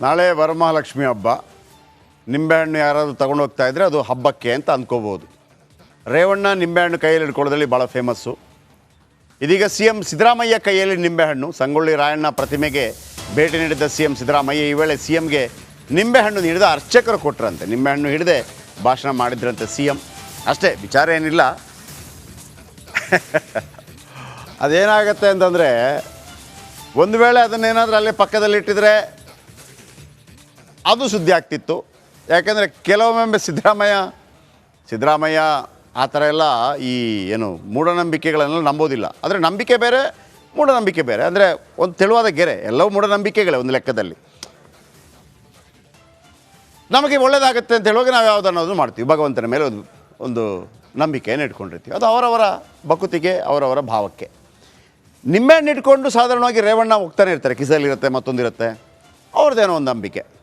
ನಾಳೆ ವರಮಹಾಲಕ್ಷ್ಮಿ ಹಬ್ಬ. ನಿಂಬೆಹಣ್ಣು ಯಾರಾದರೂ ತಗೊಂಡು ಹೋಗ್ತಾ ಇದ್ದರೆ ಅದು ಹಬ್ಬಕ್ಕೆ ಅಂತ ಅಂದ್ಕೋಬೋದು ರೇವಣ್ಣ ನಿಂಬೆಹಣ್ಣು ಕೈಯಲ್ಲಿ ಹಿಡ್ಕೊಳ್ಳೋದ್ರಲ್ಲಿ ಭಾಳ ಫೇಮಸ್ಸು ಇದೀಗ ಸಿ ಎಂ ಸಿದ್ದರಾಮಯ್ಯ ಕೈಯಲ್ಲಿ ನಿಂಬೆಹಣ್ಣು. ಸಂಗೊಳ್ಳಿ ರಾಯಣ್ಣ ಪ್ರತಿಮೆಗೆ ಭೇಟಿ ನೀಡಿದ್ದ ಸಿ ಎಂ ಸಿದ್ದರಾಮಯ್ಯ ಈ ವೇಳೆ ಸಿ ಎಂಗೆ ನಿಂಬೆಹಣ್ಣು ನೀಡಿದ ಅರ್ಚಕರು ಕೊಟ್ಟರಂತೆ ನಿಂಬೆಹಣ್ಣು ಹಿಡಿದೆ ಭಾಷಣ ಮಾಡಿದ್ರಂತೆ ಸಿ ಎಂ ಅಷ್ಟೇ, ವಿಚಾರ ಏನಿಲ್ಲ. ಅದೇನಾಗತ್ತೆ ಅಂತಂದರೆ, ಒಂದು ವೇಳೆ ಅದನ್ನೇನಾದರೂ ಅಲ್ಲೇ ಪಕ್ಕದಲ್ಲಿ ಇಟ್ಟಿದ್ರೆ ಅದು ಸುದ್ದಿ ಆಗ್ತಿತ್ತು. ಯಾಕೆಂದರೆ ಕೆಲವೊಮ್ಮೆ ಸಿದ್ದರಾಮಯ್ಯ ಸಿದ್ದರಾಮಯ್ಯ ಆ ಥರ ಎಲ್ಲ ಈ ಏನು ಮೂಢನಂಬಿಕೆಗಳನ್ನೆಲ್ಲ ನಂಬೋದಿಲ್ಲ. ಆದರೆ ನಂಬಿಕೆ ಬೇರೆ, ಮೂಢನಂಬಿಕೆ ಬೇರೆ. ಅಂದರೆ ಒಂದು ತೆಳುವಾದ ಗೆರೆ, ಎಲ್ಲವೂ ಮೂಢನಂಬಿಕೆಗಳೇ ಒಂದು ಲೆಕ್ಕದಲ್ಲಿ. ನಮಗೆ ಒಳ್ಳೇದಾಗುತ್ತೆ ಅಂತ ಹೇಳುವಾಗ ನಾವು ಯಾವುದು ಅನ್ನೋದು ಮಾಡ್ತೀವಿ. ಭಗವಂತನ ಮೇಲೆ ಒಂದು ಒಂದು ನಂಬಿಕೆಯನ್ನು ಇಟ್ಕೊಂಡಿರ್ತೀವಿ. ಅದು ಅವರವರ ಬಕುತಿಗೆ, ಅವರವರ ಭಾವಕ್ಕೆ. ಇಟ್ಕೊಂಡು ಸಾಧಾರಣವಾಗಿ ರೇವಣ್ಣ ಹೋಗ್ತಾನೆ ಇರ್ತಾರೆ. ಕಿಸಲಿರುತ್ತೆ ಮತ್ತೊಂದಿರುತ್ತೆ. ಅವ್ರದ್ದೇನೋ ಒಂದು ನಂಬಿಕೆ.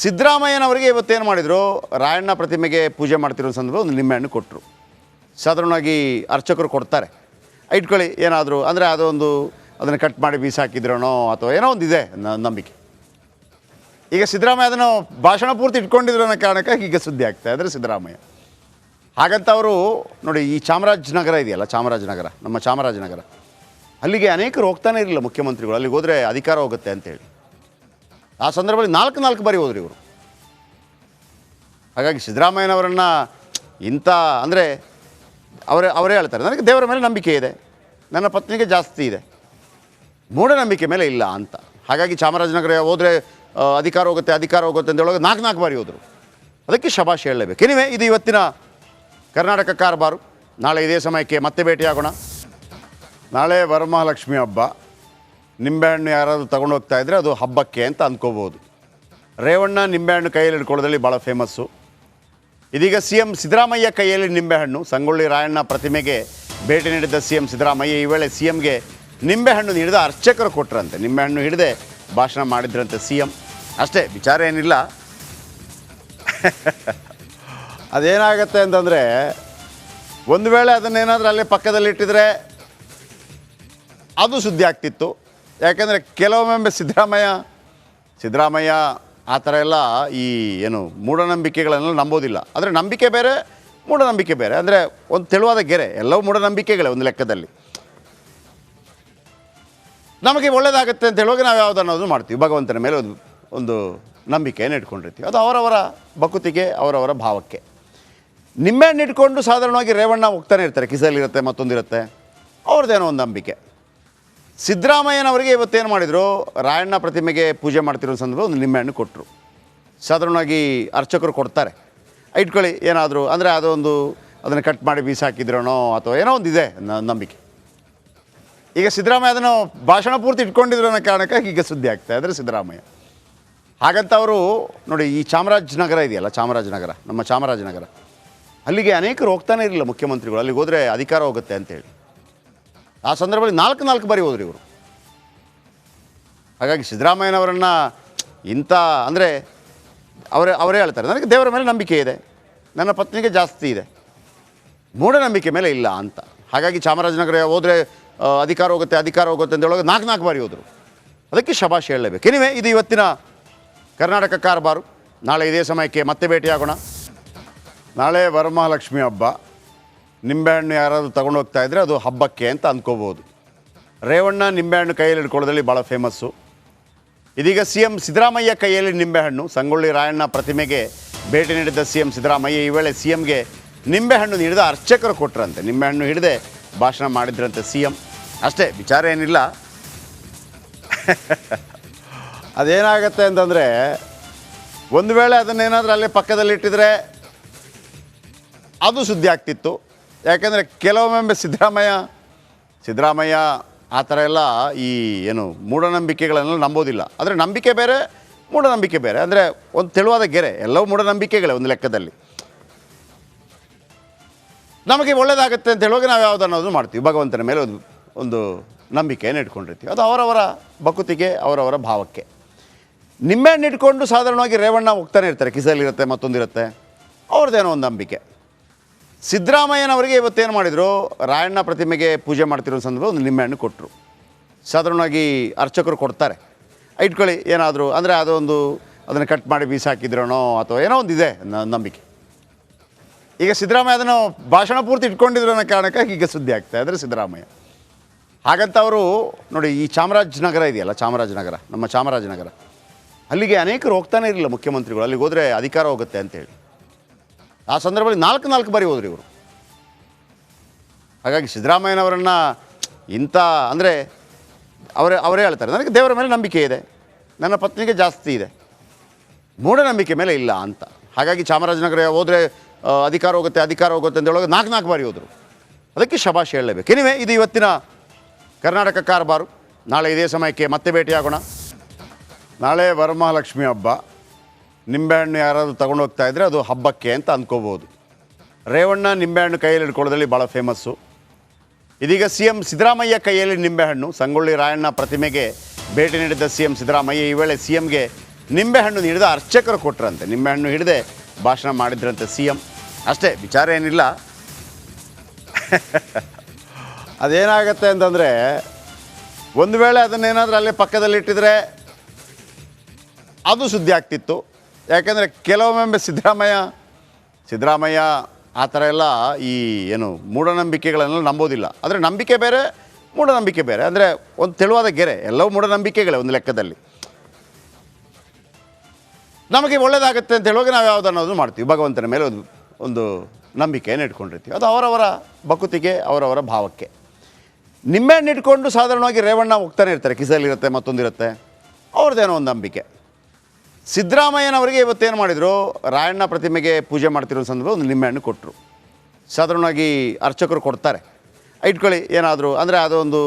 ಸಿದ್ದರಾಮಯ್ಯನವರಿಗೆ ಇವತ್ತೇನು ಮಾಡಿದರು? ರಾಯಣ್ಣ ಪ್ರತಿಮೆಗೆ ಪೂಜೆ ಮಾಡ್ತಿರೋ ಸಂದರ್ಭ ಒಂದು ನಿಂಬೆಹಣ್ಣು ಕೊಟ್ಟರು ಸಾಧಾರಣವಾಗಿ ಅರ್ಚಕರು ಕೊಡ್ತಾರೆ. ಇಟ್ಕೊಳ್ಳಿ, ಏನಾದರೂ, ಅಂದರೆ ಅದೊಂದು ಅದನ್ನು ಕಟ್ ಮಾಡಿ ಬೀಸಾಕಿದ್ರೋನೋ ಅಥವಾ ಏನೋ ಒಂದು ಇದೆ ನಂಬಿಕೆ. ಈಗ ಸಿದ್ದರಾಮಯ್ಯ ಅದನ್ನು ಭಾಷಣ ಪೂರ್ತಿ ಇಟ್ಕೊಂಡಿದ್ರು ಅನ್ನೋ ಕಾರಣಕ್ಕಾಗಿ ಈಗ ಸುದ್ದಿ ಆಗ್ತಾ ಇದ್ದಾರೆ ಸಿದ್ದರಾಮಯ್ಯ. ಹಾಗಂತ ಅವರು, ನೋಡಿ, ಈ ಚಾಮರಾಜನಗರ ಇದೆಯಲ್ಲ, ಚಾಮರಾಜನಗರ, ನಮ್ಮ ಚಾಮರಾಜನಗರ. ಅಲ್ಲಿಗೆ ಅನೇಕರು ಹೋಗ್ತಾನೆ ಇರಲಿಲ್ಲ ಮುಖ್ಯಮಂತ್ರಿಗಳು. ಅಲ್ಲಿಗೆ ಹೋದರೆ ಅಧಿಕಾರ ಹೋಗುತ್ತೆ ಅಂತೇಳಿ. ಆ ಸಂದರ್ಭದಲ್ಲಿ ನಾಲ್ಕು ನಾಲ್ಕು ಬಾರಿ ಹೋದ್ರು ಇವರು. ಹಾಗಾಗಿ ಸಿದ್ದರಾಮಯ್ಯನವರನ್ನು ಇಂಥ, ಅಂದರೆ ಅವರೇ ಅವರೇ ಹೇಳ್ತಾರೆ, ನನಗೆ ದೇವರ ಮೇಲೆ ನಂಬಿಕೆ ಇದೆ, ನನ್ನ ಪತ್ನಿಗೆ ಜಾಸ್ತಿ ಇದೆ ಮೂಢನಂಬಿಕೆ ಮೇಲೆ ಇಲ್ಲ ಅಂತ. ಹಾಗಾಗಿ ಚಾಮರಾಜನಗರ ಹೋದರೆ ಅಧಿಕಾರ ಹೋಗುತ್ತೆ ಅಧಿಕಾರ ಹೋಗುತ್ತೆ ಅಂತ ಹೇಳುವಾಗ ನಾಲ್ಕು ನಾಲ್ಕು ಬಾರಿ ಹೋದರು. ಅದಕ್ಕೆ ಶಬಾಷ್ ಹೇಳಲೇಬೇಕು. ಎನಿವೆ ಇದು ಇವತ್ತಿನ ಕರ್ನಾಟಕ ಕಾರಬಾರು. ನಾಳೆ ಇದೇ ಸಮಯಕ್ಕೆ ಮತ್ತೆ ಭೇಟಿಯಾಗೋಣ. ನಾಳೆ ವರಮಹಾಲಕ್ಷ್ಮಿ ಹಬ್ಬ. ನಿಂಬೆಹಣ್ಣು ಯಾರಾದರೂ ತಗೊಂಡು ಹೋಗ್ತಾ ಇದ್ದರೆ ಅದು ಹಬ್ಬಕ್ಕೆ ಅಂತ ಅಂದ್ಕೋಬೋದು ರೇವಣ್ಣ ನಿಂಬೆಹಣ್ಣು ಕೈಯಲ್ಲಿ ಹಿಡ್ಕೊಳ್ಳೋದ್ರಲ್ಲಿ ಭಾಳ ಫೇಮಸ್ಸು ಇದೀಗ ಸಿ ಎಂ ಸಿದ್ದರಾಮಯ್ಯ ಕೈಯಲ್ಲಿ ನಿಂಬೆಹಣ್ಣು. ಸಂಗೊಳ್ಳಿ ರಾಯಣ್ಣ ಪ್ರತಿಮೆಗೆ ಭೇಟಿ ನೀಡಿದ್ದ ಸಿ ಎಂ ಸಿದ್ದರಾಮಯ್ಯ ಈ ವೇಳೆ ಸಿ ಎಂಗೆ ನಿಂಬೆಹಣ್ಣು ನೀಡಿದ ಅರ್ಚಕರು ಕೊಟ್ಟರಂತೆ ನಿಂಬೆಹಣ್ಣು ಹಿಡಿದೆ ಭಾಷಣ ಮಾಡಿದ್ರಂತೆ ಸಿ ಎಂ ಅಷ್ಟೇ, ವಿಚಾರ ಏನಿಲ್ಲ. ಅದೇನಾಗತ್ತೆ ಅಂತಂದರೆ, ಒಂದು ವೇಳೆ ಅದನ್ನೇನಾದರೂ ಅಲ್ಲೇ ಪಕ್ಕದಲ್ಲಿ ಇಟ್ಟಿದ್ರೆ ಅದು ಸುದ್ದಿ ಆಗ್ತಿತ್ತು. ಯಾಕೆಂದರೆ ಕೆಲವೊಮ್ಮೆ ಸಿದ್ದರಾಮಯ್ಯ ಸಿದ್ದರಾಮಯ್ಯ ಆ ಥರ ಎಲ್ಲ ಈ ಏನು ಮೂಢನಂಬಿಕೆಗಳನ್ನೆಲ್ಲ ನಂಬೋದಿಲ್ಲ. ಆದರೆ ನಂಬಿಕೆ ಬೇರೆ, ಮೂಢನಂಬಿಕೆ ಬೇರೆ. ಅಂದರೆ ಒಂದು ತೆಳುವಾದ ಗೆರೆ, ಎಲ್ಲವೂ ಮೂಢನಂಬಿಕೆಗಳೇ ಒಂದು ಲೆಕ್ಕದಲ್ಲಿ. ನಮಗೆ ಒಳ್ಳೆಯದಾಗುತ್ತೆ ಅಂತ ಹೇಳುವಾಗ ನಾವು ಅನ್ನೋದು ಮಾಡ್ತೀವಿ. ಭಗವಂತನ ಮೇಲೆ ಒಂದು ಒಂದು ನಂಬಿಕೆಯನ್ನು ಇಟ್ಕೊಂಡಿರ್ತೀವಿ. ಅದು ಅವರವರ ಬಕುತಿಗೆ ಅವರವರ ಭಾವಕ್ಕೆ. ನಿಮ್ಮೆಣ್ಣಿಟ್ಕೊಂಡು ಸಾಧಾರಣವಾಗಿ ರೇವಣ್ಣ ಹೋಗ್ತಾನೆ ಇರ್ತಾರೆ. ಕಿಸಲಿರುತ್ತೆ ಮತ್ತೊಂದಿರುತ್ತೆ. ಅವ್ರದ್ದೇನೋ ಒಂದು ನಂಬಿಕೆ. ಸಿದ್ದರಾಮಯ್ಯನವರಿಗೆ ಇವತ್ತೇನು ಮಾಡಿದರು? ರಾಯಣ್ಣ ಪ್ರತಿಮೆಗೆ ಪೂಜೆ ಮಾಡ್ತಿರೋ ಸಂದರ್ಭ ಒಂದು ನಿಂಬೆಹಣ್ಣು ಕೊಟ್ಟರು ಸಾಧಾರಣವಾಗಿ ಅರ್ಚಕರು ಕೊಡ್ತಾರೆ. ಇಟ್ಕೊಳ್ಳಿ, ಏನಾದರೂ, ಅಂದರೆ ಅದೊಂದು, ಅದನ್ನು ಕಟ್ ಮಾಡಿ ಬೀಸಾಕಿದ್ರೋನೋ ಅಥವಾ ಏನೋ ಒಂದು ಇದೆ ನಂಬಿಕೆ. ಈಗ ಸಿದ್ದರಾಮಯ್ಯ ಅದನ್ನು ಭಾಷಣ ಪೂರ್ತಿ ಇಟ್ಕೊಂಡಿದ್ರು ಅನ್ನೋ ಕಾರಣಕ್ಕಾಗಿ ಈಗ ಸುದ್ದಿ ಆಗ್ತಾ ಇದ್ದಾರೆ ಸಿದ್ದರಾಮಯ್ಯ. ಹಾಗಂತ ಅವರು, ನೋಡಿ, ಈ ಚಾಮರಾಜನಗರ ಇದೆಯಲ್ಲ, ಚಾಮರಾಜನಗರ, ನಮ್ಮ ಚಾಮರಾಜನಗರ. ಅಲ್ಲಿಗೆ ಅನೇಕರು ಹೋಗ್ತಾನೆ ಇರಲಿಲ್ಲ ಮುಖ್ಯಮಂತ್ರಿಗಳು, ಅಲ್ಲಿಗೆ ಹೋದರೆ ಅಧಿಕಾರ ಹೋಗುತ್ತೆ ಅಂತೇಳಿ ಆ ಸಂದರ್ಭದಲ್ಲಿ ನಾಲ್ಕು ನಾಲ್ಕು ಬಾರಿ ಹೋದ್ರು ಇವರು. ಹಾಗಾಗಿ ಸಿದ್ದರಾಮಯ್ಯನವರನ್ನು ಇಂಥ, ಅಂದರೆ ಅವರೇ ಅವರೇ ಹೇಳ್ತಾರೆ, ನನಗೆ ದೇವರ ಮೇಲೆ ನಂಬಿಕೆ ಇದೆ, ನನ್ನ ಪತ್ನಿಗೆ ಜಾಸ್ತಿ ಇದೆ ಮೂಢನಂಬಿಕೆ ಮೇಲೆ ಇಲ್ಲ ಅಂತ. ಹಾಗಾಗಿ ಚಾಮರಾಜನಗರ ಹೋದರೆ ಅಧಿಕಾರ ಹೋಗುತ್ತೆ ಅಧಿಕಾರ ಹೋಗುತ್ತೆ ಅಂತ ಹೇಳುವಾಗ ನಾಲ್ಕು ನಾಲ್ಕು ಬಾರಿ ಹೋದರು. ಅದಕ್ಕೆ ಶಬಾಷ್ ಹೇಳಲೇಬೇಕು ಎನಿವೆ ಇದು ಇವತ್ತಿನ ಕರ್ನಾಟಕ ಕಾರಬಾರು. ನಾಳೆ ಇದೇ ಸಮಯಕ್ಕೆ ಮತ್ತೆ ಭೇಟಿಯಾಗೋಣ. ನಾಳೆ ವರಮಹಾಲಕ್ಷ್ಮಿ ಹಬ್ಬ. ನಿಂಬೆಹಣ್ಣು ಯಾರಾದರೂ ತಗೊಂಡು ಹೋಗ್ತಾ ಇದ್ರೆ ಅದು ಹಬ್ಬಕ್ಕೆ ಅಂತ ಅಂದ್ಕೋಬೋದು ರೇವಣ್ಣ ನಿಂಬೆಹಣ್ಣು ಕೈಯಲ್ಲಿ ಹಿಡ್ಕೊಳ್ಳೋದ್ರಲ್ಲಿ ಭಾಳ ಫೇಮಸ್ಸು. ಇದೀಗ ಸಿ ಎಂ ಸಿದ್ದರಾಮಯ್ಯ ಕೈಯಲ್ಲಿ ನಿಂಬೆಹಣ್ಣು. ಸಂಗೊಳ್ಳಿ ರಾಯಣ್ಣ ಪ್ರತಿಮೆಗೆ ಭೇಟಿ ನೀಡಿದ್ದ ಸಿ ಎಂ ಸಿದ್ದರಾಮಯ್ಯ ಈ ವೇಳೆ ಸಿ ಎಂಗೆ ನಿಂಬೆಹಣ್ಣು ನೀಡಿದ ಅರ್ಚಕರು ಕೊಟ್ಟರಂತೆ ನಿಂಬೆಹಣ್ಣು ಹಿಡಿದೆ ಭಾಷಣ ಮಾಡಿದ್ರಂತೆ ಸಿ ಎಂ ಅಷ್ಟೇ, ವಿಚಾರ ಏನಿಲ್ಲ. ಅದೇನಾಗತ್ತೆ ಅಂತಂದರೆ, ಒಂದು ವೇಳೆ ಅದನ್ನೇನಾದರೂ ಅಲ್ಲೇ ಪಕ್ಕದಲ್ಲಿ ಇಟ್ಟಿದ್ರೆ ಅದು ಸುದ್ದಿ ಆಗ್ತಿತ್ತು. ಯಾಕೆಂದರೆ ಕೆಲವೊಮ್ಮೆ ಸಿದ್ದರಾಮಯ್ಯ ಸಿದ್ದರಾಮಯ್ಯ ಆ ಥರ ಎಲ್ಲ ಈ ಏನು ಮೂಢನಂಬಿಕೆಗಳನ್ನೆಲ್ಲ ನಂಬೋದಿಲ್ಲ. ಆದರೆ ನಂಬಿಕೆ ಬೇರೆ, ಮೂಢನಂಬಿಕೆ ಬೇರೆ. ಅಂದರೆ ಒಂದು ತೆಳುವಾದ ಗೆರೆ, ಎಲ್ಲವೂ ಮೂಢನಂಬಿಕೆಗಳೇ ಒಂದು ಲೆಕ್ಕದಲ್ಲಿ. ನಮಗೆ ಒಳ್ಳೇದಾಗುತ್ತೆ ಅಂತ ಹೇಳುವಾಗ ನಾವು ಯಾವ್ದು ಅನ್ನೋದು ಮಾಡ್ತೀವಿ. ಭಗವಂತನ ಮೇಲೆ ಒಂದು ಒಂದು ನಂಬಿಕೆಯನ್ನು ಇಟ್ಕೊಂಡಿರ್ತೀವಿ. ಅದು ಅವರವರ ಬಕುತಿಗೆ, ಅವರವರ ಭಾವಕ್ಕೆ. ನಿಂಬೆಹಣ್ಣು ಇಟ್ಕೊಂಡು ಸಾಧಾರಣವಾಗಿ ರೇವಣ್ಣ ಹೋಗ್ತಾನೆ ಇರ್ತಾರೆ. ಕಿಸಲಿರುತ್ತೆ ಮತ್ತೊಂದಿರುತ್ತೆ. ಅವ್ರದ್ದೇನೋ ಒಂದು ನಂಬಿಕೆ. ಸಿದ್ದರಾಮಯ್ಯನವರಿಗೆ ಇವತ್ತೇನು ಮಾಡಿದರು? ರಾಯಣ್ಣ ಪ್ರತಿಮೆಗೆ ಪೂಜೆ ಮಾಡ್ತಿರೋ ಸಂದರ್ಭ ಒಂದು ನಿಂಬೆಹಣ್ಣು ಕೊಟ್ಟರು ಸಾಧಾರಣವಾಗಿ ಅರ್ಚಕರು ಕೊಡ್ತಾರೆ. ಇಟ್ಕೊಳ್ಳಿ, ಏನಾದರೂ, ಅಂದರೆ ಅದೊಂದು ಅದನ್ನು ಕಟ್ ಮಾಡಿ ಬೀಸಾಕಿದ್ರೋನೋ ಅಥವಾ ಏನೋ ಒಂದು ಇದೆ ನಂಬಿಕೆ. ಈಗ ಸಿದ್ದರಾಮಯ್ಯ ಅದನ್ನು ಭಾಷಣ ಪೂರ್ತಿ ಇಟ್ಕೊಂಡಿದ್ರು ಅನ್ನೋ ಕಾರಣಕ್ಕಾಗಿ ಈಗ ಸುದ್ದಿ ಆಗ್ತಾ ಇದ್ದಾರೆ ಸಿದ್ದರಾಮಯ್ಯ. ಹಾಗಂತ ಅವರು, ನೋಡಿ, ಈ ಚಾಮರಾಜನಗರ ಇದೆಯಲ್ಲ, ಚಾಮರಾಜನಗರ, ನಮ್ಮ ಚಾಮರಾಜನಗರ. ಅಲ್ಲಿಗೆ ಅನೇಕರು ಹೋಗ್ತಾನೆ ಇರಲಿಲ್ಲ ಮುಖ್ಯಮಂತ್ರಿಗಳು. ಅಲ್ಲಿಗೆ ಹೋದರೆ ಅಧಿಕಾರ ಹೋಗುತ್ತೆ ಅಂತೇಳಿ. ಆ ಸಂದರ್ಭದಲ್ಲಿ ನಾಲ್ಕು ನಾಲ್ಕು ಬಾರಿ ಹೋದ್ರು ಇವರು. ಹಾಗಾಗಿ ಸಿದ್ದರಾಮಯ್ಯನವರನ್ನು ಇಂಥ, ಅಂದರೆ ಅವರೇ ಅವರೇ ಹೇಳ್ತಾರೆ, ನನಗೆ ದೇವರ ಮೇಲೆ ನಂಬಿಕೆ ಇದೆ, ನನ್ನ ಪತ್ನಿಗೆ ಜಾಸ್ತಿ ಇದೆ ಮೂಢನಂಬಿಕೆ ಮೇಲೆ ಇಲ್ಲ ಅಂತ. ಹಾಗಾಗಿ ಚಾಮರಾಜನಗರ ಹೋದರೆ ಅಧಿಕಾರ ಹೋಗುತ್ತೆ ಅಧಿಕಾರ ಹೋಗುತ್ತೆ ಅಂತ ಹೇಳುವಾಗ ನಾಲ್ಕು ನಾಲ್ಕು ಬಾರಿ ಹೋದರು. ಅದಕ್ಕೆ ಶಬಾಷ್ ಹೇಳಲೇಬೇಕು. ಎನಿವೆ ಇದು ಇವತ್ತಿನ ಕರ್ನಾಟಕ ಕಾರಬಾರು. ನಾಳೆ ಇದೇ ಸಮಯಕ್ಕೆ ಮತ್ತೆ ಭೇಟಿಯಾಗೋಣ. ನಾಳೆ ವರಮಹಾಲಕ್ಷ್ಮಿ ಹಬ್ಬ. ನಿಂಬೆಹಣ್ಣು ಯಾರಾದರೂ ತಗೊಂಡು ಹೋಗ್ತಾ ಇದ್ದರೆ ಅದು ಹಬ್ಬಕ್ಕೆ ಅಂತ ಅಂದ್ಕೋಬೋದು ರೇವಣ್ಣ ನಿಂಬೆಹಣ್ಣು ಕೈಯಲ್ಲಿ ಹಿಡ್ಕೊಳ್ಳೋದ್ರಲ್ಲಿ ಭಾಳ ಫೇಮಸ್ಸು. ಇದೀಗ ಸಿ ಎಂ ಸಿದ್ದರಾಮಯ್ಯ ಕೈಯಲ್ಲಿ ನಿಂಬೆಹಣ್ಣು. ಸಂಗೊಳ್ಳಿ ರಾಯಣ್ಣ ಪ್ರತಿಮೆಗೆ ಭೇಟಿ ನೀಡಿದ್ದ ಸಿ ಎಂ ಸಿದ್ದರಾಮಯ್ಯ ಈ ವೇಳೆ ಸಿ ಎಂಗೆ ನಿಂಬೆಹಣ್ಣು ನೀಡಿದ ಅರ್ಚಕರು ಕೊಟ್ಟರಂತೆ ನಿಂಬೆಹಣ್ಣು ಹಿಡಿದೆ ಭಾಷಣ ಮಾಡಿದ್ರಂತೆ ಸಿ ಎಂ ಅಷ್ಟೇ, ವಿಚಾರ ಏನಿಲ್ಲ. ಅದೇನಾಗತ್ತೆ ಅಂತಂದರೆ, ಒಂದು ವೇಳೆ ಅದನ್ನೇನಾದರೂ ಅಲ್ಲೇ ಪಕ್ಕದಲ್ಲಿ ಇಟ್ಟಿದ್ರೆ ಅದು ಸುದ್ದಿ ಆಗ್ತಿತ್ತು. ಯಾಕೆಂದರೆ ಕೆಲವೊಮ್ಮೆ ಸಿದ್ದರಾಮಯ್ಯ ಸಿದ್ದರಾಮಯ್ಯ ಆ ಥರ ಎಲ್ಲ ಈ ಏನು ಮೂಢನಂಬಿಕೆಗಳನ್ನೆಲ್ಲ ನಂಬೋದಿಲ್ಲ. ಆದರೆ ನಂಬಿಕೆ ಬೇರೆ, ಮೂಢನಂಬಿಕೆ ಬೇರೆ. ಅಂದರೆ ಒಂದು ತೆಳುವಾದ ಗೆರೆ, ಎಲ್ಲವೂ ಮೂಢನಂಬಿಕೆಗಳೇ ಒಂದು ಲೆಕ್ಕದಲ್ಲಿ. ನಮಗೆ ಒಳ್ಳೆಯದಾಗುತ್ತೆ ಅಂತ ಹೇಳುವಾಗ ನಾವು ಅನ್ನೋದು ಮಾಡ್ತೀವಿ. ಭಗವಂತನ ಮೇಲೆ ಒಂದು ಒಂದು ನಂಬಿಕೆಯನ್ನು ಇಟ್ಕೊಂಡಿರ್ತೀವಿ. ಅದು ಅವರವರ ಬಕುತಿಗೆ ಅವರವರ ಭಾವಕ್ಕೆ. ನಿಂಬೆಹಣ್ಣು ಇಟ್ಕೊಂಡು ಸಾಧಾರಣವಾಗಿ ರೇವಣ್ಣ ಹೋಗ್ತಾನೆ ಇರ್ತಾರೆ. ಕಿಸಲಿರುತ್ತೆ ಮತ್ತೊಂದಿರುತ್ತೆ. ಅವ್ರದ್ದೇನೋ ಒಂದು ನಂಬಿಕೆ. ಸಿದ್ದರಾಮಯ್ಯನವರಿಗೆ ಇವತ್ತೇನು ಮಾಡಿದರು? ರಾಯಣ್ಣ ಪ್ರತಿಮೆಗೆ ಪೂಜೆ ಮಾಡ್ತಿರೋ ಸಂದರ್ಭ ಒಂದು ನಿಂಬೆಹಣ್ಣು ಕೊಟ್ಟರು ಸಾಧಾರಣವಾಗಿ ಅರ್ಚಕರು ಕೊಡ್ತಾರೆ. ಇಟ್ಕೊಳ್ಳಿ, ಏನಾದರೂ, ಅಂದರೆ ಅದೊಂದು,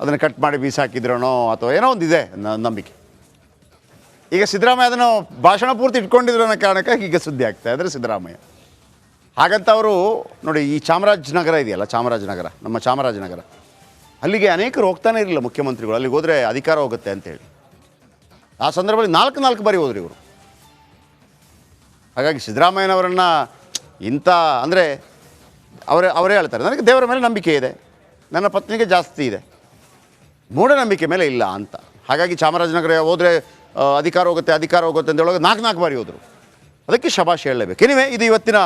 ಅದನ್ನು ಕಟ್ ಮಾಡಿ ಬೀಸಾಕಿದ್ರೋನೋ ಅಥವಾ ಏನೋ ಒಂದು ಇದೆ ನಂಬಿಕೆ. ಈಗ ಸಿದ್ದರಾಮಯ್ಯ ಅದನ್ನು ಭಾಷಣ ಪೂರ್ತಿ ಇಟ್ಕೊಂಡಿದ್ರು ಅನ್ನೋ ಕಾರಣಕ್ಕಾಗಿ ಈಗ ಸುದ್ದಿ ಆಗ್ತಾ ಇದ್ದಾರೆ ಸಿದ್ದರಾಮಯ್ಯ. ಹಾಗಂತ ಅವರು, ನೋಡಿ, ಈ ಚಾಮರಾಜನಗರ ಇದೆಯಲ್ಲ, ಚಾಮರಾಜನಗರ, ನಮ್ಮ ಚಾಮರಾಜನಗರ. ಅಲ್ಲಿಗೆ ಅನೇಕರು ಹೋಗ್ತಾನೆ ಇರಲಿಲ್ಲ ಮುಖ್ಯಮಂತ್ರಿಗಳು. ಅಲ್ಲಿಗೆ ಹೋದರೆ ಅಧಿಕಾರ ಹೋಗುತ್ತೆ ಅಂತೇಳಿ. ಆ ಸಂದರ್ಭದಲ್ಲಿ ನಾಲ್ಕು ನಾಲ್ಕು ಬಾರಿ ಹೋದ್ರು ಇವರು. ಹಾಗಾಗಿ ಸಿದ್ದರಾಮಯ್ಯನವರನ್ನು ಇಂಥ, ಅಂದರೆ ಅವರೇ ಅವರೇ ಹೇಳ್ತಾರೆ. ನನಗೆ ದೇವರ ಮೇಲೆ ನಂಬಿಕೆ ಇದೆ. ನನ್ನ ಪತ್ನಿಗೆ ಜಾಸ್ತಿ ಇದೆ. ಮೂಢನಂಬಿಕೆ ಮೇಲೆ ಇಲ್ಲ ಅಂತ. ಹಾಗಾಗಿ ಚಾಮರಾಜನಗರ ಹೋದರೆ ಅಧಿಕಾರ ಹೋಗುತ್ತೆ ಅಧಿಕಾರ ಹೋಗುತ್ತೆ ಅಂತ ಹೇಳುವಾಗ ನಾಲ್ಕು ನಾಲ್ಕು ಬಾರಿ ಹೋದರು. ಅದಕ್ಕೆ ಶಬಾಷ್ ಹೇಳಲೇಬೇಕು. ಎನಿವೆ ಇದು ಇವತ್ತಿನ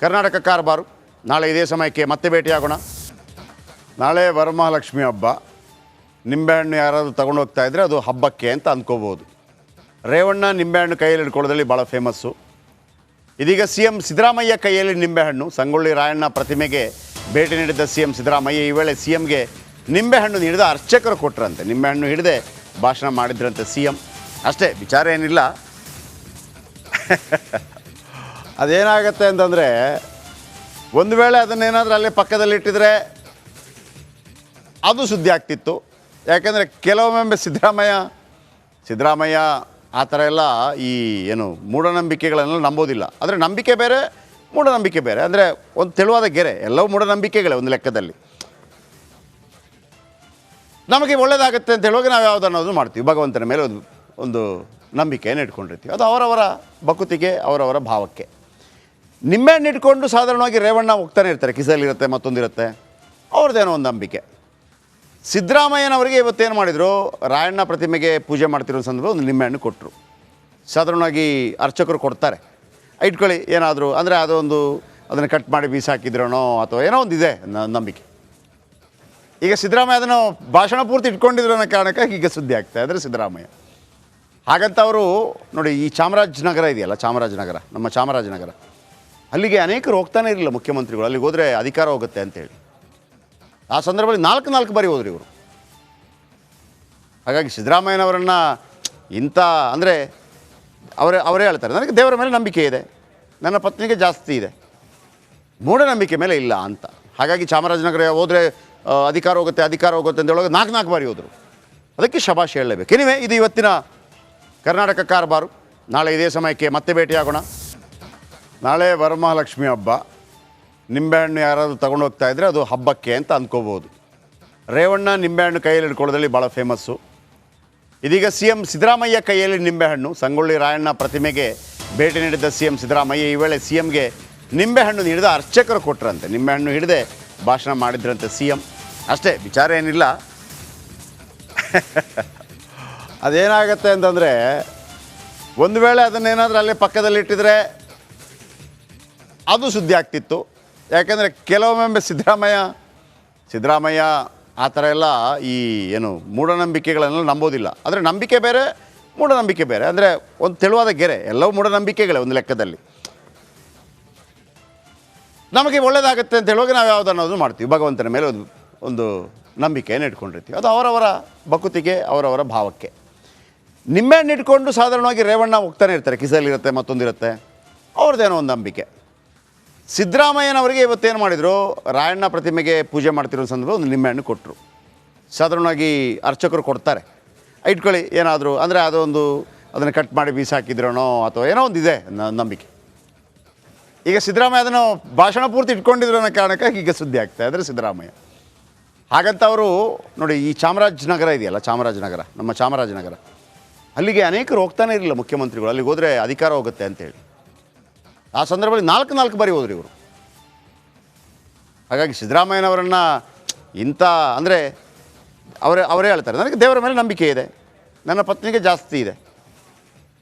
ಕರ್ನಾಟಕ ಕಾರಬಾರು. ನಾಳೆ ಇದೇ ಸಮಯಕ್ಕೆ ಮತ್ತೆ ಭೇಟಿಯಾಗೋಣ. ನಾಳೆ ವರಮಹಾಲಕ್ಷ್ಮಿ ಹಬ್ಬ. ನಿಂಬೆಹಣ್ಣು ಯಾರಾದರೂ ತಗೊಂಡು ಹೋಗ್ತಾ ಇದ್ದರೆ ಅದು ಹಬ್ಬಕ್ಕೆ ಅಂತ ಅಂದ್ಕೋಬೋದು ರೇವಣ್ಣ ನಿಂಬೆಹಣ್ಣು ಕೈಯಲ್ಲಿ ಹಿಡ್ಕೊಳ್ಳೋದ್ರಲ್ಲಿ ಭಾಳ ಫೇಮಸ್ಸು ಇದೀಗ ಸಿ ಎಂ ಸಿದ್ದರಾಮಯ್ಯ ಕೈಯಲ್ಲಿ ನಿಂಬೆಹಣ್ಣು. ಸಂಗೊಳ್ಳಿ ರಾಯಣ್ಣ ಪ್ರತಿಮೆಗೆ ಭೇಟಿ ನೀಡಿದ್ದ ಸಿ ಎಂ ಸಿದ್ದರಾಮಯ್ಯ ಈ ವೇಳೆ ಸಿ ಎಂಗೆ ನಿಂಬೆಹಣ್ಣು ನೀಡಿದ ಅರ್ಚಕರು ಕೊಟ್ಟರಂತೆ ನಿಂಬೆಹಣ್ಣು ಹಿಡಿದೆ ಭಾಷಣ ಮಾಡಿದ್ರಂತೆ ಸಿ ಎಂ ಅಷ್ಟೇ, ವಿಚಾರ ಏನಿಲ್ಲ. ಅದೇನಾಗತ್ತೆ ಅಂತಂದರೆ, ಒಂದು ವೇಳೆ ಅದನ್ನೇನಾದರೂ ಅಲ್ಲೇ ಪಕ್ಕದಲ್ಲಿ ಇಟ್ಟಿದ್ರೆ ಅದು ಸುದ್ದಿ ಆಗ್ತಿತ್ತು. ಯಾಕೆಂದರೆ ಕೆಲವೊಮ್ಮೆ ಸಿದ್ದರಾಮಯ್ಯ ಸಿದ್ದರಾಮಯ್ಯ ಆ ಥರ ಎಲ್ಲ ಈ ಏನು ಮೂಢನಂಬಿಕೆಗಳನ್ನೆಲ್ಲ ನಂಬೋದಿಲ್ಲ. ಆದರೆ ನಂಬಿಕೆ ಬೇರೆ, ಮೂಢನಂಬಿಕೆ ಬೇರೆ. ಅಂದರೆ ಒಂದು ತೆಳುವಾದ ಗೆರೆ, ಎಲ್ಲವೂ ಮೂಢನಂಬಿಕೆಗಳೇ ಒಂದು ಲೆಕ್ಕದಲ್ಲಿ. ನಮಗೆ ಒಳ್ಳೆಯದಾಗುತ್ತೆ ಅಂತ ಹೇಳುವಾಗ ನಾವು ಯಾವುದನ್ನೋದು ಮಾಡ್ತೀವಿ. ಭಗವಂತನ ಮೇಲೆ ಒಂದು ಒಂದು ನಂಬಿಕೆಯನ್ನು ಇಟ್ಕೊಂಡಿರ್ತೀವಿ. ಅದು ಅವರವರ ಬಕುತಿಗೆ, ಅವರವರ ಭಾವಕ್ಕೆ. ನಿಮ್ಮೆಣ್ಣು ಇಟ್ಕೊಂಡು ಸಾಧಾರಣವಾಗಿ ರೇವಣ್ಣ ಹೋಗ್ತಾನೆ ಇರ್ತಾರೆ. ಕಿಸಲಿರುತ್ತೆ ಮತ್ತೊಂದಿರುತ್ತೆ. ಅವ್ರದ್ದೇನೋ ಒಂದು ನಂಬಿಕೆ. ಸಿದ್ದರಾಮಯ್ಯನವರಿಗೆ ಇವತ್ತೇನು ಮಾಡಿದರು? ರಾಯಣ್ಣ ಪ್ರತಿಮೆಗೆ ಪೂಜೆ ಮಾಡ್ತಿರೋ ಸಂದರ್ಭ ಒಂದು ನಿಂಬೆಹಣ್ಣು ಕೊಟ್ಟರು ಸಾಧಾರಣವಾಗಿ ಅರ್ಚಕರು ಕೊಡ್ತಾರೆ. ಇಟ್ಕೊಳ್ಳಿ, ಏನಾದರೂ, ಅಂದರೆ ಅದೊಂದು, ಅದನ್ನು ಕಟ್ ಮಾಡಿ ಬೀಸಾಕಿದ್ರೋನೋ ಅಥವಾ ಏನೋ ಒಂದು ಇದೆ ನಂಬಿಕೆ. ಈಗ ಸಿದ್ದರಾಮಯ್ಯ ಅದನ್ನು ಭಾಷಣ ಪೂರ್ತಿ ಇಟ್ಕೊಂಡಿದ್ರು ಅನ್ನೋ ಕಾರಣಕ್ಕಾಗಿ ಈಗ ಸುದ್ದಿ ಆಗ್ತಾ ಇದ್ದಾರೆ ಸಿದ್ದರಾಮಯ್ಯ. ಹಾಗಂತ ಅವರು, ನೋಡಿ, ಈ ಚಾಮರಾಜನಗರ ಇದೆಯಲ್ಲ, ಚಾಮರಾಜನಗರ, ನಮ್ಮ ಚಾಮರಾಜನಗರ. ಅಲ್ಲಿಗೆ ಅನೇಕರು ಹೋಗ್ತಾನೆ ಇರಲಿಲ್ಲ ಮುಖ್ಯಮಂತ್ರಿಗಳು. ಅಲ್ಲಿಗೆ ಹೋದರೆ ಅಧಿಕಾರ ಹೋಗುತ್ತೆ ಅಂತೇಳಿ ಆ ಸಂದರ್ಭದಲ್ಲಿ ನಾಲ್ಕು ನಾಲ್ಕು ಬಾರಿ ಹೋದ್ರು ಇವರು. ಹಾಗಾಗಿ ಸಿದ್ದರಾಮಯ್ಯನವರನ್ನು ಇಂಥ, ಅಂದರೆ ಅವರೇ ಅವರೇ ಹೇಳ್ತಾರೆ, ನನಗೆ ದೇವರ ಮೇಲೆ ನಂಬಿಕೆ ಇದೆ, ನನ್ನ ಪತ್ನಿಗೆ ಜಾಸ್ತಿ ಇದೆ, ಮೂಢನಂಬಿಕೆ ಮೇಲೆ ಇಲ್ಲ ಅಂತ. ಹಾಗಾಗಿ ಚಾಮರಾಜನಗರ ಹೋದರೆ ಅಧಿಕಾರ ಹೋಗುತ್ತೆ ಅಧಿಕಾರ ಹೋಗುತ್ತೆ ಅಂತ ನಾಲ್ಕು ನಾಲ್ಕು ಬಾರಿ ಹೋದರು. ಅದಕ್ಕೆ ಶಬಾಷ್ ಹೇಳಲೇಬೇಕು. ಎನಿವೆ ಇದು ಇವತ್ತಿನ ಕರ್ನಾಟಕ ಕಾರಬಾರು. ನಾಳೆ ಇದೇ ಸಮಯಕ್ಕೆ ಮತ್ತೆ ಭೇಟಿಯಾಗೋಣ. ನಾಳೆ ವರಮಹಾಲಕ್ಷ್ಮಿ ಹಬ್ಬ. ನಿಂಬೆಹಣ್ಣು ಯಾರಾದರೂ ತಗೊಂಡು ಹೋಗ್ತಾ ಇದ್ದರೆ ಅದು ಹಬ್ಬಕ್ಕೆ ಅಂತ ಅಂದ್ಕೋಬೋದು ರೇವಣ್ಣ ನಿಂಬೆಹಣ್ಣು ಕೈಯಲ್ಲಿ ಹಿಡ್ಕೊಳ್ಳೋದ್ರಲ್ಲಿ ಭಾಳ ಫೇಮಸ್ಸು ಇದೀಗ ಸಿ ಎಂ ಸಿದ್ದರಾಮಯ್ಯ ಕೈಯಲ್ಲಿ ನಿಂಬೆಹಣ್ಣು. ಸಂಗೊಳ್ಳಿ ರಾಯಣ್ಣ ಪ್ರತಿಮೆಗೆ ಭೇಟಿ ನೀಡಿದ್ದ ಸಿ ಎಂ ಸಿದ್ದರಾಮಯ್ಯ ಈ ವೇಳೆ ಸಿ ಎಂಗೆ ನಿಂಬೆಹಣ್ಣು ನೀಡಿದ ಅರ್ಚಕರು ಕೊಟ್ಟರಂತೆ ನಿಂಬೆಹಣ್ಣು ಹಿಡಿದೆ ಭಾಷಣ ಮಾಡಿದ್ರಂತೆ ಸಿ ಎಂ ಅಷ್ಟೇ, ವಿಚಾರ ಏನಿಲ್ಲ. ಅದೇನಾಗತ್ತೆ ಅಂತಂದರೆ, ಒಂದು ವೇಳೆ ಅದನ್ನೇನಾದರೂ ಅಲ್ಲೇ ಪಕ್ಕದಲ್ಲಿ ಇಟ್ಟಿದ್ರೆ ಅದು ಸುದ್ದಿ ಆಗ್ತಿತ್ತು. ಯಾಕೆಂದರೆ ಕೆಲವೊಮ್ಮೆ ಸಿದ್ದರಾಮಯ್ಯ ಸಿದ್ದರಾಮಯ್ಯ ಆ ಥರ ಎಲ್ಲ ಈ ಏನು ಮೂಢನಂಬಿಕೆಗಳನ್ನೆಲ್ಲ ನಂಬೋದಿಲ್ಲ. ಆದರೆ ನಂಬಿಕೆ ಬೇರೆ, ಮೂಢನಂಬಿಕೆ ಬೇರೆ. ಅಂದರೆ ಒಂದು ತೆಳುವಾದ ಗೆರೆ, ಎಲ್ಲವೂ ಮೂಢನಂಬಿಕೆಗಳೇ ಒಂದು ಲೆಕ್ಕದಲ್ಲಿ. ನಮಗೆ ಒಳ್ಳೇದಾಗುತ್ತೆ ಅಂತ ಹೇಳುವಾಗ ನಾವು ಅನ್ನೋದು ಮಾಡ್ತೀವಿ. ಭಗವಂತನ ಮೇಲೆ ಒಂದು ಒಂದು ನಂಬಿಕೆಯನ್ನು ಇಟ್ಕೊಂಡಿರ್ತೀವಿ. ಅದು ಅವರವರ ಬಕುತಿಗೆ, ಅವರವರ ಭಾವಕ್ಕೆ. ಇಟ್ಕೊಂಡು ಸಾಧಾರಣವಾಗಿ ರೇವಣ್ಣ ಹೋಗ್ತಾನೆ ಇರ್ತಾರೆ. ಕಿಸಲಿರುತ್ತೆ ಮತ್ತೊಂದಿರುತ್ತೆ. ಅವ್ರದ್ದೇನೋ ಒಂದು ನಂಬಿಕೆ. ಸಿದ್ದರಾಮಯ್ಯನವರಿಗೆ ಇವತ್ತೇನು ಮಾಡಿದರು? ರಾಯಣ್ಣ ಪ್ರತಿಮೆಗೆ ಪೂಜೆ ಮಾಡ್ತಿರೋ ಸಂದರ್ಭ ಒಂದು ನಿಂಬೆಹಣ್ಣು ಕೊಟ್ಟರು ಸಾಧಾರಣವಾಗಿ ಅರ್ಚಕರು ಕೊಡ್ತಾರೆ. ಇಟ್ಕೊಳ್ಳಿ, ಏನಾದರೂ, ಅಂದರೆ ಅದೊಂದು ಅದನ್ನು ಕಟ್ ಮಾಡಿ ಬೀಸಾಕಿದ್ರೋನೋ ಅಥವಾ ಏನೋ ಒಂದು ಇದೆ ನಂಬಿಕೆ. ಈಗ ಸಿದ್ದರಾಮಯ್ಯ ಅದನ್ನು ಭಾಷಣ ಪೂರ್ತಿ ಇಟ್ಕೊಂಡಿದ್ರು ಅನ್ನೋ ಕಾರಣಕ್ಕಾಗಿ ಈಗ ಸುದ್ದಿ ಆಗ್ತಾ ಇದ್ದಾರೆ ಸಿದ್ದರಾಮಯ್ಯ. ಹಾಗಂತ ಅವರು, ನೋಡಿ, ಈ ಚಾಮರಾಜನಗರ ಇದೆಯಲ್ಲ, ಚಾಮರಾಜನಗರ, ನಮ್ಮ ಚಾಮರಾಜನಗರ. ಅಲ್ಲಿಗೆ ಅನೇಕರು ಹೋಗ್ತಾನೆ ಇರಲಿಲ್ಲ ಮುಖ್ಯಮಂತ್ರಿಗಳು. ಅಲ್ಲಿಗೆ ಹೋದರೆ ಅಧಿಕಾರ ಹೋಗುತ್ತೆ ಅಂತೇಳಿ. ಆ ಸಂದರ್ಭದಲ್ಲಿ ನಾಲ್ಕು ನಾಲ್ಕು ಬಾರಿ ಹೋದ್ರು ಇವರು. ಹಾಗಾಗಿ ಸಿದ್ದರಾಮಯ್ಯನವರನ್ನು ಇಂಥ, ಅಂದರೆ ಅವರೇ ಅವರೇ ಹೇಳ್ತಾರೆ, ನನಗೆ ದೇವರ ಮೇಲೆ ನಂಬಿಕೆ ಇದೆ, ನನ್ನ ಪತ್ನಿಗೆ ಜಾಸ್ತಿ ಇದೆ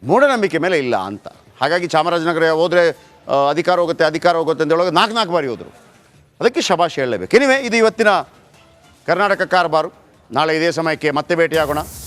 ಮೂಢನಂಬಿಕೆ ಮೇಲೆ ಇಲ್ಲ ಅಂತ. ಹಾಗಾಗಿ ಚಾಮರಾಜನಗರ ಹೋದರೆ ಅಧಿಕಾರ ಹೋಗುತ್ತೆ ಅಧಿಕಾರ ಹೋಗುತ್ತೆ ಅಂತ ಹೇಳುವಾಗ ನಾಲ್ಕು ನಾಲ್ಕು ಬಾರಿ ಹೋದರು. ಅದಕ್ಕೆ ಶಬಾಷ್ ಹೇಳಲೇಬೇಕು. ಎನಿವೆ ಇದು ಇವತ್ತಿನ ಕರ್ನಾಟಕ ಕಾರಬಾರು. ನಾಳೆ ಇದೇ ಸಮಯಕ್ಕೆ ಮತ್ತೆ ಭೇಟಿಯಾಗೋಣ.